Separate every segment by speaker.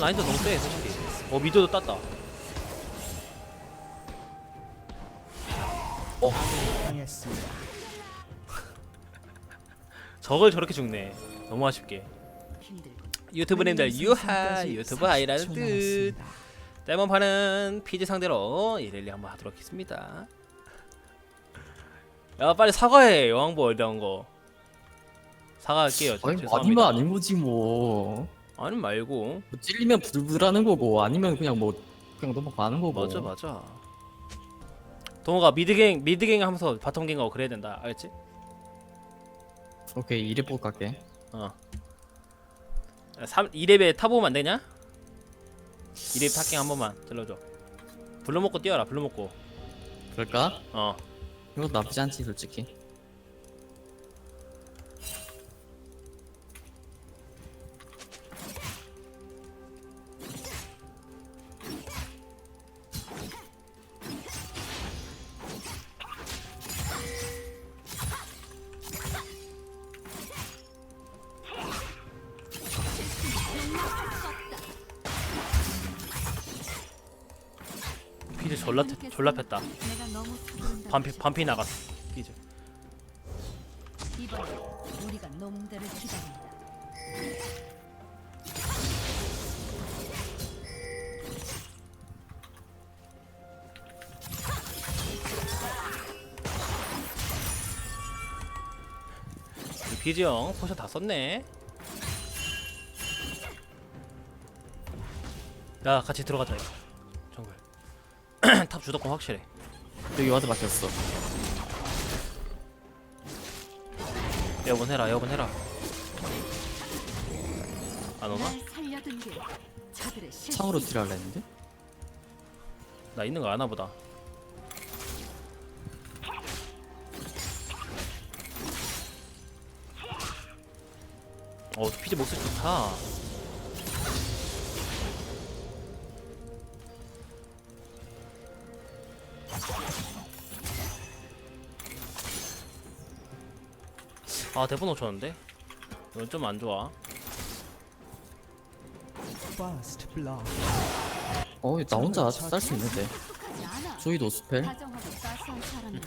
Speaker 1: 라인도 너무 세 솔직히. 어 미드도 땄다.
Speaker 2: 당했습니다.
Speaker 1: 저걸 저렇게 죽네. 너무 아쉽게. 유튜브님들 유하 유튜브 하이라는 뜻 떼먼파는 피지 상대로 이렐리 한번 하도록 하겠습니다. 야 빨리 사과해 여왕부 어려운 거. 사과할게요
Speaker 3: 아니
Speaker 1: 죄송합니다.
Speaker 3: 아니면 아닌 거지 뭐.
Speaker 1: 아니 말고
Speaker 3: 뭐 찔리면 부들부들하는 거고 아니면 그냥 뭐 그냥 넘어가는 거고.
Speaker 1: 맞아 맞아 동호가 미드갱 미드갱 하면서 바텀갱 하고 그래야 된다 알겠지?
Speaker 3: 오케이 이래 뽑 갈게.
Speaker 1: 어 3, 2렙에 타보면 안 되냐? 2렙 탑갱 한 번만 들러줘 블루 먹고 뛰어라 블루 먹고
Speaker 3: 그럴까?
Speaker 1: 어
Speaker 3: 이거 나쁘지 않지 솔직히.
Speaker 1: 졸라 폈다. 반피 반피 나갔어
Speaker 4: 이번 우리가 놈들을 기다린다.
Speaker 1: 피즈 형 포션 다 썼네 야 같이 들어가자 이거 주도권 확실해
Speaker 3: 여기 와드 막혔어.
Speaker 1: 여분 해라 여분 해라 안 오나?
Speaker 3: 창으로 딜하려 했는데?
Speaker 1: 나 있는 거 아나 보다 어 피즈 목소리 좋다 아 대본 놓쳤는데? 이건 좀 안 좋아
Speaker 2: First blood.
Speaker 3: 어, 나 혼자 쌀 수 있는데.
Speaker 4: 하지 않아.
Speaker 3: 조이도 스펠?
Speaker 4: 다정하고 따스한 사람이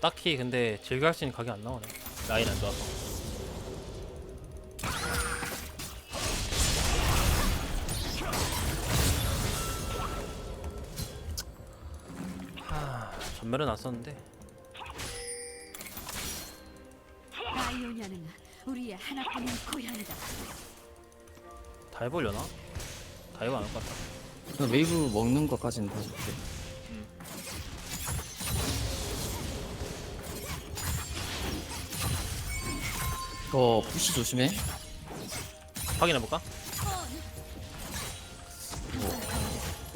Speaker 1: 딱히 근데 즐겨 할 수 있는 각이 안 나오네 라인 안 좋아서 났었는데
Speaker 4: 아이오니아는 우리의 하나뿐인 고향이다.
Speaker 1: 다 해보려나? 다 해보 안할 것 같다
Speaker 3: 그냥 웨이브 먹는 것까지는 봐줄게. 이거 푸시 조심해.
Speaker 1: 확인해볼까?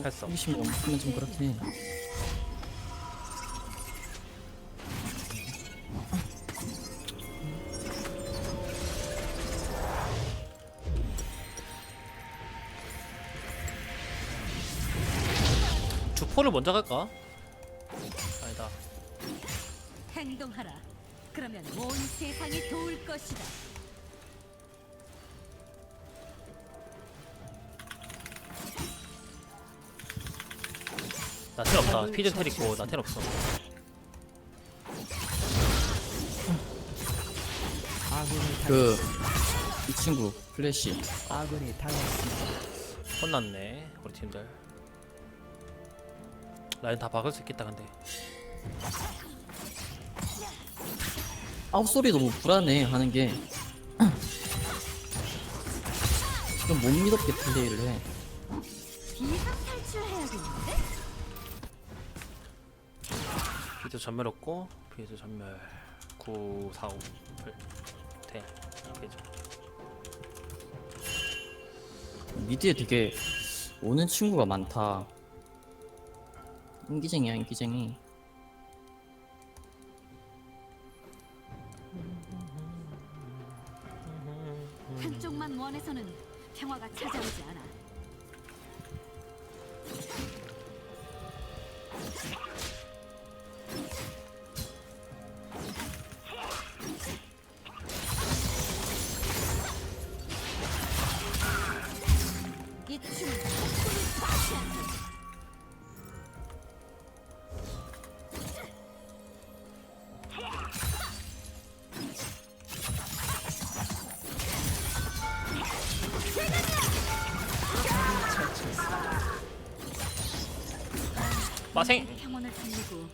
Speaker 1: 했어
Speaker 3: 푸시 먹으면 좀 그렇긴 해.
Speaker 1: 주포를 먼저 갈까? 아니다
Speaker 4: 행동하라. 그러면 온 세상이 도울 것이다.
Speaker 1: 나텔 없다 피즈 텔 있고 나 텔 없어
Speaker 2: 아군이 당
Speaker 3: 그, 이 친구, 플래시.
Speaker 2: 아군이 당했습니다.
Speaker 1: 혼났네 우리 팀들 라인 다 박을 수 있겠다 근데
Speaker 3: 아웃소리 너무 불안해, 하는 게. 좀못 믿었게 플레이를 해.
Speaker 4: 비상 탈출해야겠는데?
Speaker 1: 피즈 전멸 없고 피즈 전멸 9 4 5 8 10 피즈
Speaker 3: 미드에 되게 오는 친구가 많다. 인기쟁이야, 인기쟁이.
Speaker 1: 빠생
Speaker 4: 평온을 달리고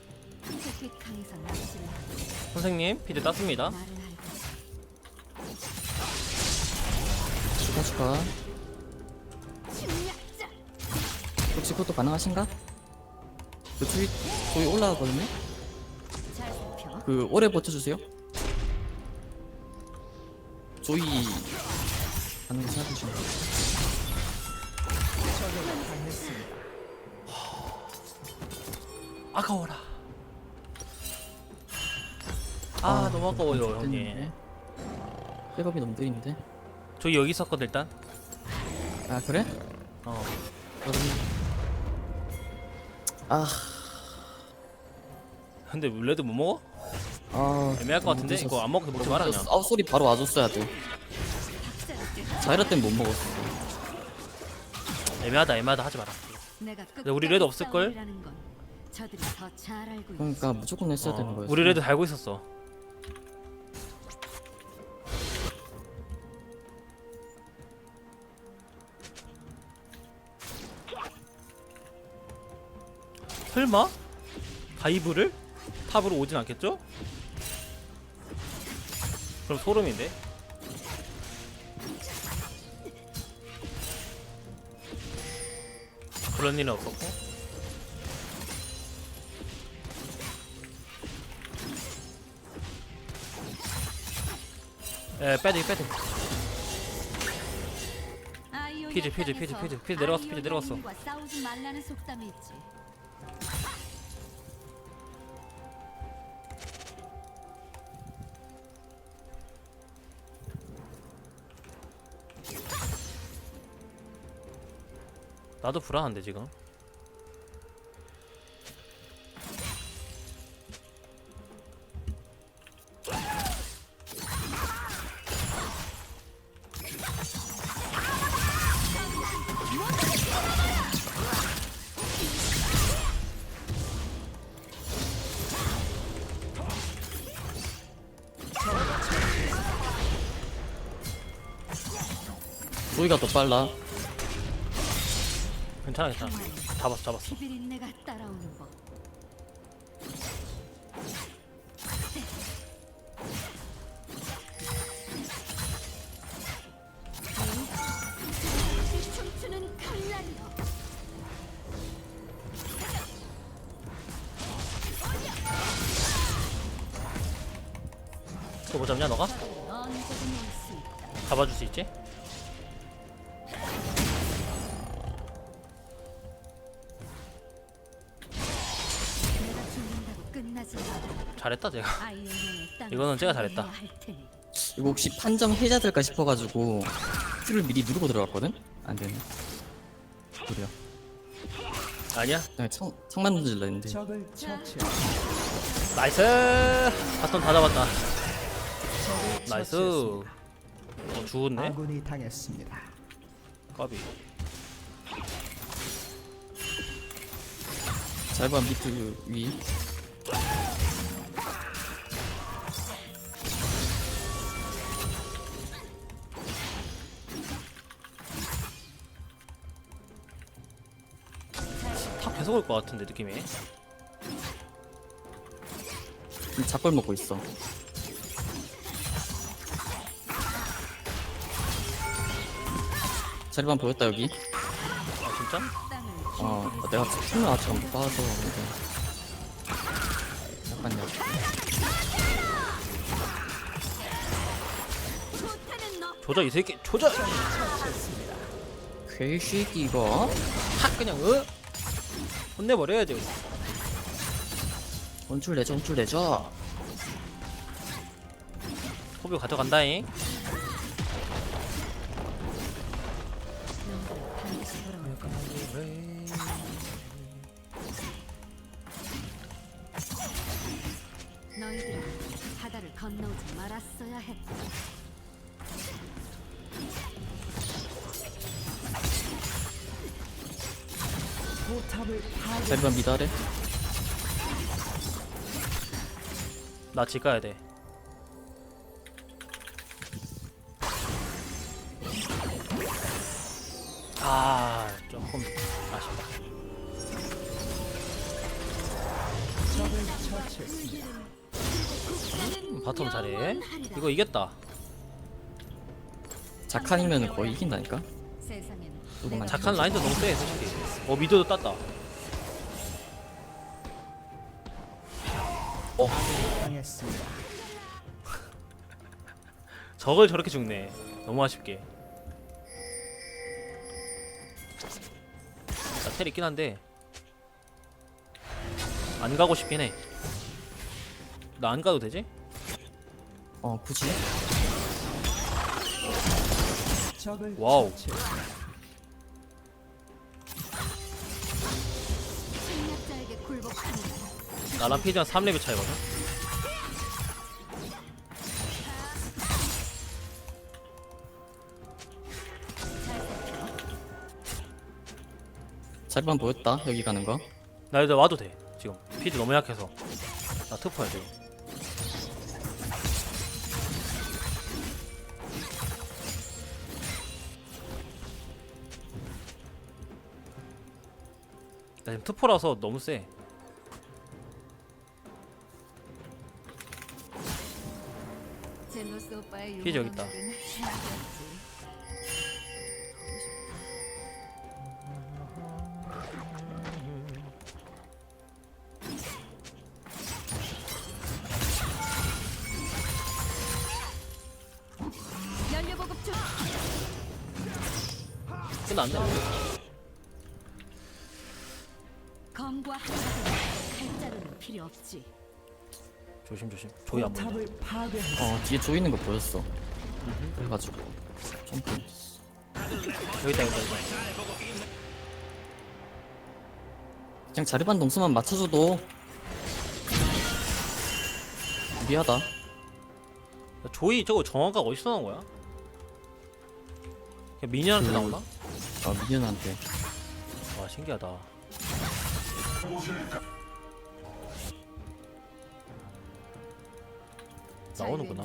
Speaker 4: 햇빛 강에서 낚시를 하고
Speaker 1: 선생님 피드 땄습니다
Speaker 4: 나를 알고
Speaker 3: 추가 추가
Speaker 4: 침략자
Speaker 3: 혹시 그것도 가능하신가? 그 조이 조이 올라가거든요?
Speaker 4: 잘 살펴
Speaker 3: 그 오래 버텨주세요 조이 하는 거 생각해주시면 돼요.
Speaker 2: 적을 당했습니다.
Speaker 1: 아까워라. 아, 너무 아까워요 형님.
Speaker 3: 백업이 너무 느린데?
Speaker 1: 저기 여기 있었거든 일단.
Speaker 3: 아 그래?
Speaker 1: 어.
Speaker 3: 그럼 아,
Speaker 1: 근데 레드 못 먹어?
Speaker 3: 아
Speaker 1: 애매할 것 같은데? 이거 안 먹고 먹지 그냥.
Speaker 3: 아우 소리 바로 와줬어야 돼. 자이라 때문에 못 먹었어.
Speaker 1: 애매하다 애매하다. 하지 마라. 근데 우리 레드 없을 걸?
Speaker 4: 저들이 더 잘 알고 있어
Speaker 3: 그러니까 무조건 했어야 되는
Speaker 1: 어,
Speaker 3: 거였어
Speaker 1: 우리 레드 달고 있었어 설마? 다이브를? 탑으로 오진 않겠죠? 그럼 소름인데? 그런 일은 없었고 에 빼드 빼드 피즈, 피즈, 피즈, 피즈, 피즈 내려갔어, 피즈 내려갔어.
Speaker 4: 아이오니아인과 싸우지 말라는 속담이 있지.
Speaker 1: 나도 불안한데 지금
Speaker 3: 조이가 더 빨라.
Speaker 1: 괜찮아 괜찮아. 잡았어 잡았어.
Speaker 4: 비비린내가 따라오는 법 제가. 아이오니아의 땅
Speaker 1: 이거는 제가 잘했다.
Speaker 3: 이거 혹시 판정 해야 될까 싶어가지고 큐를 미리 누르고 들어갔거든? 안 되네. 그래요
Speaker 1: 아니야?
Speaker 3: 그냥 청, 청만 던질라 했는데.
Speaker 2: 적을 처치.
Speaker 1: 나이스! 바톤 다 잡았다. 나이스. 어 죽었네?
Speaker 2: 아군이 당했습니다.
Speaker 1: 까비.
Speaker 3: 잘 봐 밑에 위
Speaker 1: 올것 같은데 느낌이.
Speaker 3: 작걸 먹고 있어. 자리반 보였다 여기?
Speaker 1: 아 진짜?
Speaker 3: 어 내가 숨을 아직 안 빠서 근데. 잠깐요
Speaker 1: 조져 이 새끼 조져
Speaker 3: 괴식이가
Speaker 1: 확 그냥 어? 혼내버려야지
Speaker 3: 원줄 내줘 원줄 내줘
Speaker 1: 호비 가져간다잉
Speaker 3: 자리반 미달해
Speaker 1: 나집 가야 돼. 아 조금 아쉽다. 음, 바텀 잘해. 이거 이겼다.
Speaker 3: 자칸이면 거의 이긴다니까
Speaker 4: 세상에 는
Speaker 3: 조금만
Speaker 1: 작한 라인도 너무 세 솔직히. 어 미드도 땄다.
Speaker 2: 당했습니다.
Speaker 1: 저걸 저렇게 죽네. 너무 아쉽게. 나텔 있긴 한데 안 가고 싶긴 해. 나 안 가도 되지?
Speaker 3: 어 굳이
Speaker 1: 와우. 나랑 피지랑 3레벨 차이거든.
Speaker 3: 자리반 보였다 여기 가는 거
Speaker 1: 나 이제 와도 돼. 지금 피지 너무 약해서. 나 트퍼야 지금. 나 지금 트퍼라서 너무 세.
Speaker 4: 제노스 오빠의
Speaker 1: 피지 여기 있다.
Speaker 4: 검과 한자는 칼자루는 필요 없지.
Speaker 1: 조심 조심. 조이 안 보인다.
Speaker 3: 어 뒤에 조이는 거 보였어 그래가지고 점프
Speaker 1: 여기 있다 여기 있다.
Speaker 3: 그냥 자리반 동수만 맞춰줘도 미하다
Speaker 1: 조이 저거 정화가 어디서 나온 거야? 그냥 미니언한테
Speaker 3: 그-
Speaker 1: 나오나?
Speaker 3: 어 미니언한테
Speaker 1: 와 신기하다. 나오는구나.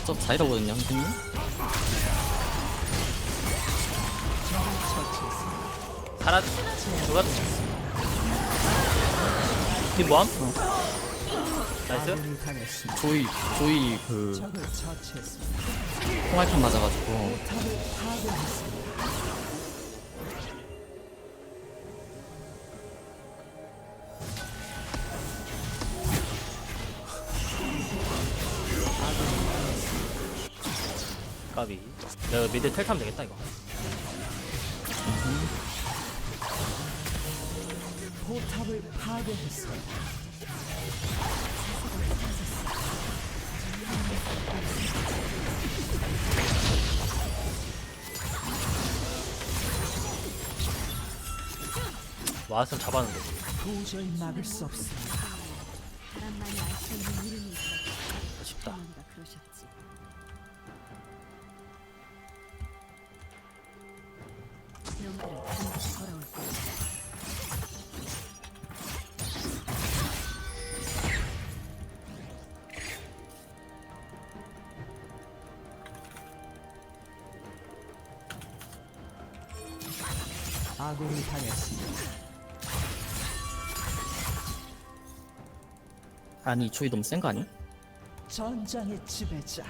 Speaker 3: 그 직접 자이라거든요 선생님
Speaker 1: 살아 누가 팀 뭐함? 나이스
Speaker 2: 아군이 당했습니다.
Speaker 3: 조이 조이 그. 통알판 맞아가지고
Speaker 1: 까비 내가 미드 텔 타면 되겠다 이거.
Speaker 2: 포탑을 파괴했습니다.
Speaker 1: 와스는 잡았는데.
Speaker 2: 도저히 막을 수 없습 아군이 당했습니다.
Speaker 3: 아니 초이 너무 센 거 아니?
Speaker 2: 전장의 지배자.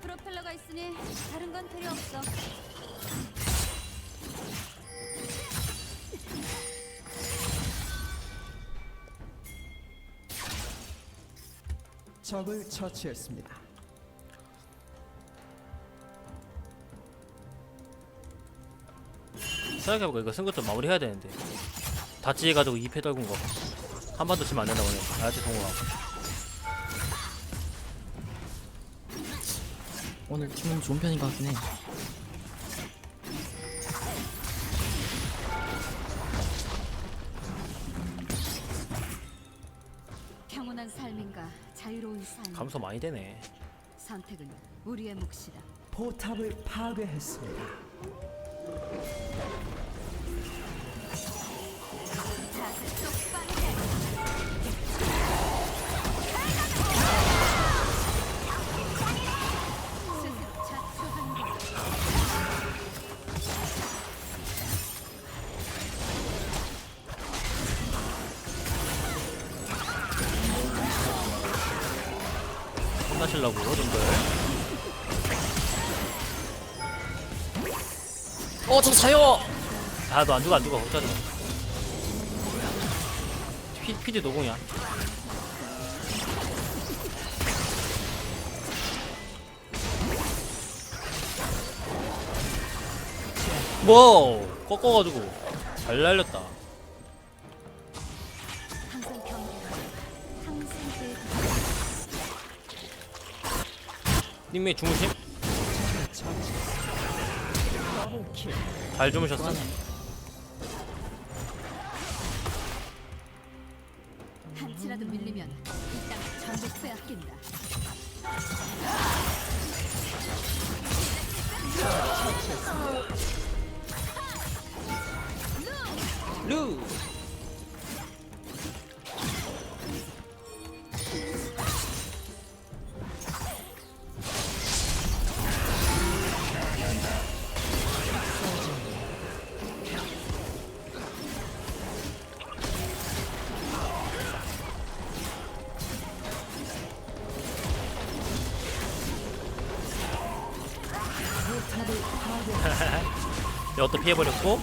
Speaker 4: 프로펠러가 있으니 다른 건 필요 없어.
Speaker 2: 적을 처치했습니다.
Speaker 1: 생각해보니까 이거 좀 마무리해야 되는데 다치해가지고 2패 떨군 거 한 번 더 치면 안 된다고 해 알았지 동호가
Speaker 3: 오늘 팀은 좋은 편인 것 같긴 해.
Speaker 1: 감소 많이 되네
Speaker 4: 선택은 우리의 몫이다.
Speaker 2: 포탑을 파괴했습니다.
Speaker 1: 혼나실라고 님들.
Speaker 3: 어저 자요.
Speaker 1: 아 너 안 죽어 안 죽어. 걱정하지 마 피, 피드 노공이야. 뭐 꺾어가지고. 잘 날렸다 님의 주무심? 잘 주무셨어?
Speaker 4: 한치라도 밀리면 이땅 전부 빼앗긴다.
Speaker 1: 루 피해버렸고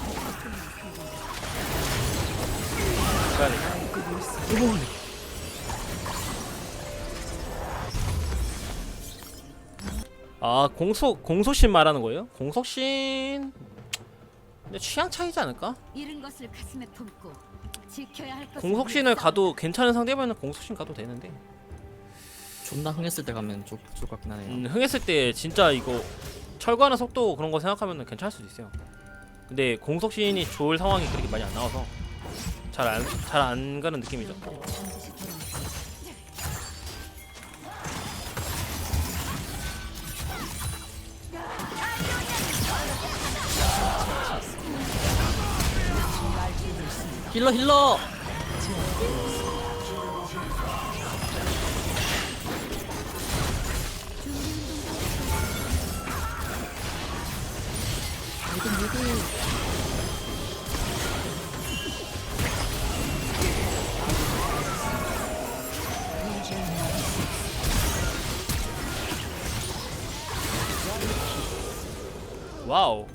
Speaker 1: 아 공소 공소신 말하는 거예요? 공소신 근데 취향 차이지 않을까?
Speaker 4: 잃은 것을 가슴에 품고 지켜야 할 것을
Speaker 1: 공속신을 가도 괜찮은 상대면은 공속신 가도 되는데
Speaker 3: 존나 흥했을 때 가면 좋, 좋을 것 같긴 하네요.
Speaker 1: 음, 흥했을 때 진짜 이거 철거하는 속도 그런 거 생각하면 괜찮을 수도 있어요 근데 공속신이 좋을 상황이 그렇게 많이 안 나와서 잘 안 잘 안 가는 느낌이죠.
Speaker 3: 힐러 힐러.
Speaker 1: 와우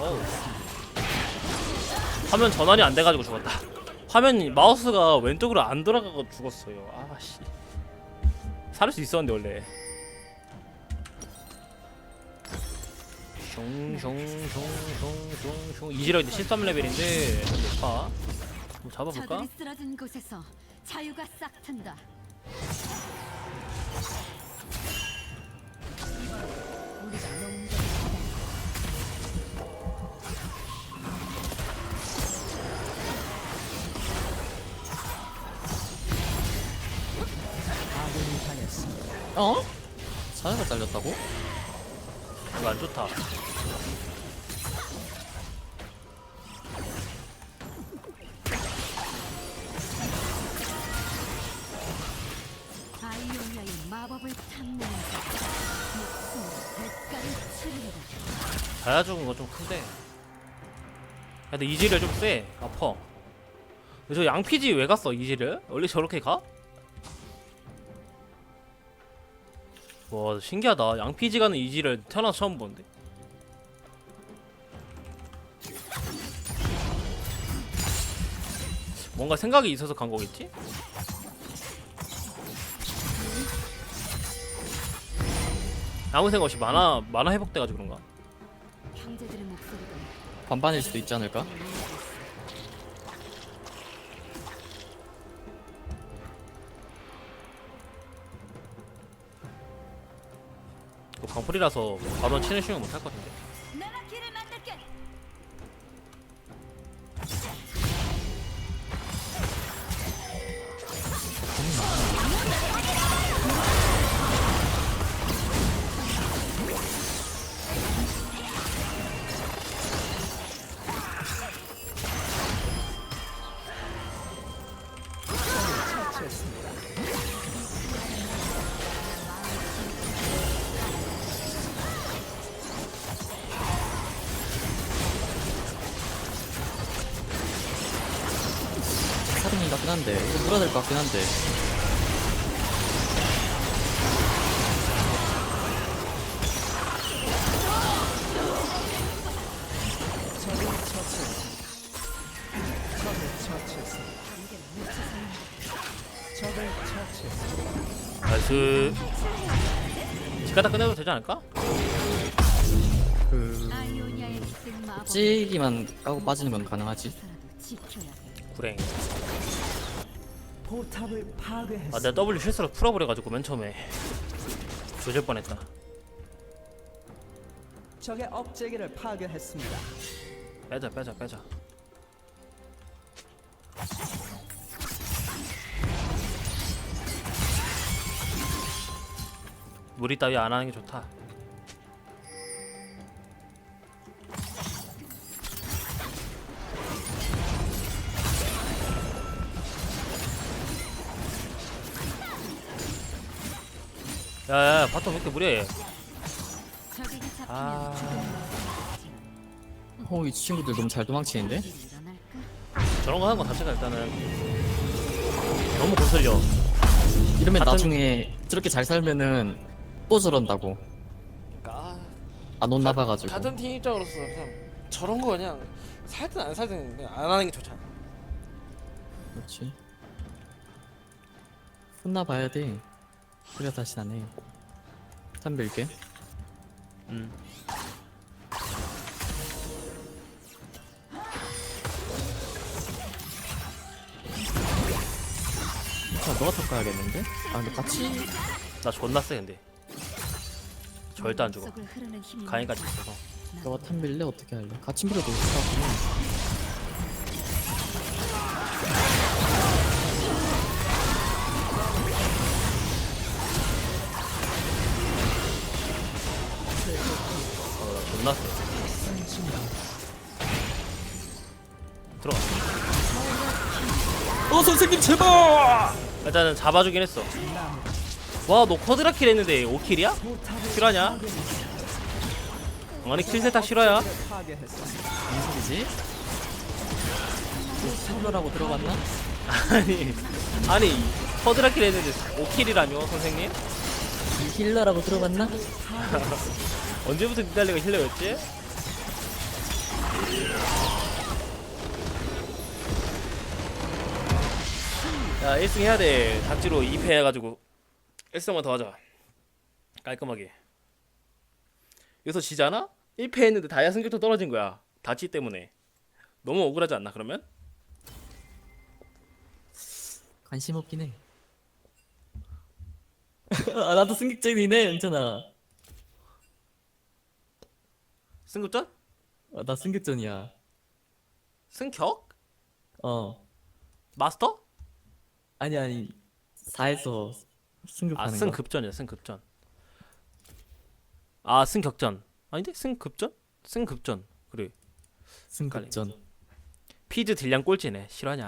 Speaker 1: 어우. 화면 전환이 안 돼가지고 죽었다. 화면 마우스가 왼쪽으로 안 돌아가고 죽었어요. 아씨. 살을 수 있었는데 원래. 숑숑숑숑숑 이지라 이제 13레벨인데 높아. 잡아볼까?
Speaker 4: 자유가 싹 튼다. 우리가 너무
Speaker 2: 아군이 당했습니다.
Speaker 3: 어? 자야가 잘렸다고?
Speaker 1: 이거 안 좋다. 다야 죽은 거좀 큰데. 야, 근데 이지를 좀 세. 아파. 근데 저 양피지 왜 갔어 이지를? 원래 저렇게 가? 와 신기하다. 양피지 가는 이지를 태어나서 처음 보는데. 뭔가 생각이 있어서 간 거겠지? 아무 생각 없이 만화 만화 회복돼가지고 그런가?
Speaker 4: 형제들의 목소리가
Speaker 3: 반반일 수도 있지 않을까?
Speaker 1: 그 방풀이라서 바로 치는 쉬운 못할 것 같은데.
Speaker 3: 같긴 한데 이거 물어야 될 것 같긴 한데.
Speaker 1: 나이스. 집가다 끝내도 되지 않을까?
Speaker 3: 그. 찌기만 까고 빠지는 건 가능하지.
Speaker 1: 구랭.
Speaker 2: 포탑을 파괴했습니다.
Speaker 1: 아 내가 W 실수로 풀어버려가지고 맨 처음에 조질 뻔했다.
Speaker 2: 적의 업체계를 파괴했습니다.
Speaker 1: 빼자 빼자 빼자. 무리 따위 안 하는 게 좋다. 야야 바텀 왜 이렇게 무리해? 아.
Speaker 4: 죽음을
Speaker 3: 어이 친구들 너무 잘 도망치는데?
Speaker 1: 저런 거 하는 거 자체가 일단은 너무 거슬려.
Speaker 3: 이러면
Speaker 1: 같은-
Speaker 3: 나중에 저렇게 잘 살면은 또 저런다고
Speaker 5: 그러니까
Speaker 3: 안 혼나 봐가지고
Speaker 5: 같은 팀 입장으로서 그냥 저런 거 그냥 살든 안 살든 그냥 안 하는 게 좋잖아.
Speaker 3: 그렇지 혼나 봐야 돼 그래야 다시 안해 담빌게
Speaker 1: 음.
Speaker 3: 자 너가 탑 가야겠는데? 아 근데 같이
Speaker 1: 나 존나 세 근데. 절대 안 죽어. 가인까지 있어서.
Speaker 3: 너가 탑빌래 어떻게 할래? 같이 밀어도 좋다 선생님 제발!
Speaker 1: 일단은 잡아주긴 했어. 와, 너 쿼드라킬 했는데 5킬이야?
Speaker 2: 포탑을
Speaker 1: 실화냐? 아니 킬 세탁 실화야?
Speaker 3: 무슨 소리지? 힐러라고 들어갔나?
Speaker 1: 아니, 아니 쿼드라킬 했는데 5킬이라뇨, 선생님?
Speaker 3: 이 힐러라고 들어갔나?
Speaker 1: 언제부터 니달리가 힐러였지? 야 1승 해야 돼 닥지로 2패 해가지고 1승만 더 하자 깔끔하게 여기서 지잖아? 1패 했는데 다이아 승격도 떨어진 거야 다치 때문에 너무 억울하지 않나 그러면?
Speaker 3: 관심 없긴 해. 아 나도 승객쟁이네 연찬아.
Speaker 1: 승급전?
Speaker 3: 아, 나 승객전이야.
Speaker 1: 승격?
Speaker 3: 어.
Speaker 1: 마스터?
Speaker 3: 아니 아니 4에서
Speaker 1: 아
Speaker 3: 승급하는 거.
Speaker 1: 승급전이야 승 급전. 아 승 격전. 아닌데? 승 급전? 승 급전. 그래.
Speaker 3: 승급전.
Speaker 1: 피즈 딜량 꼴찌네. 실화냐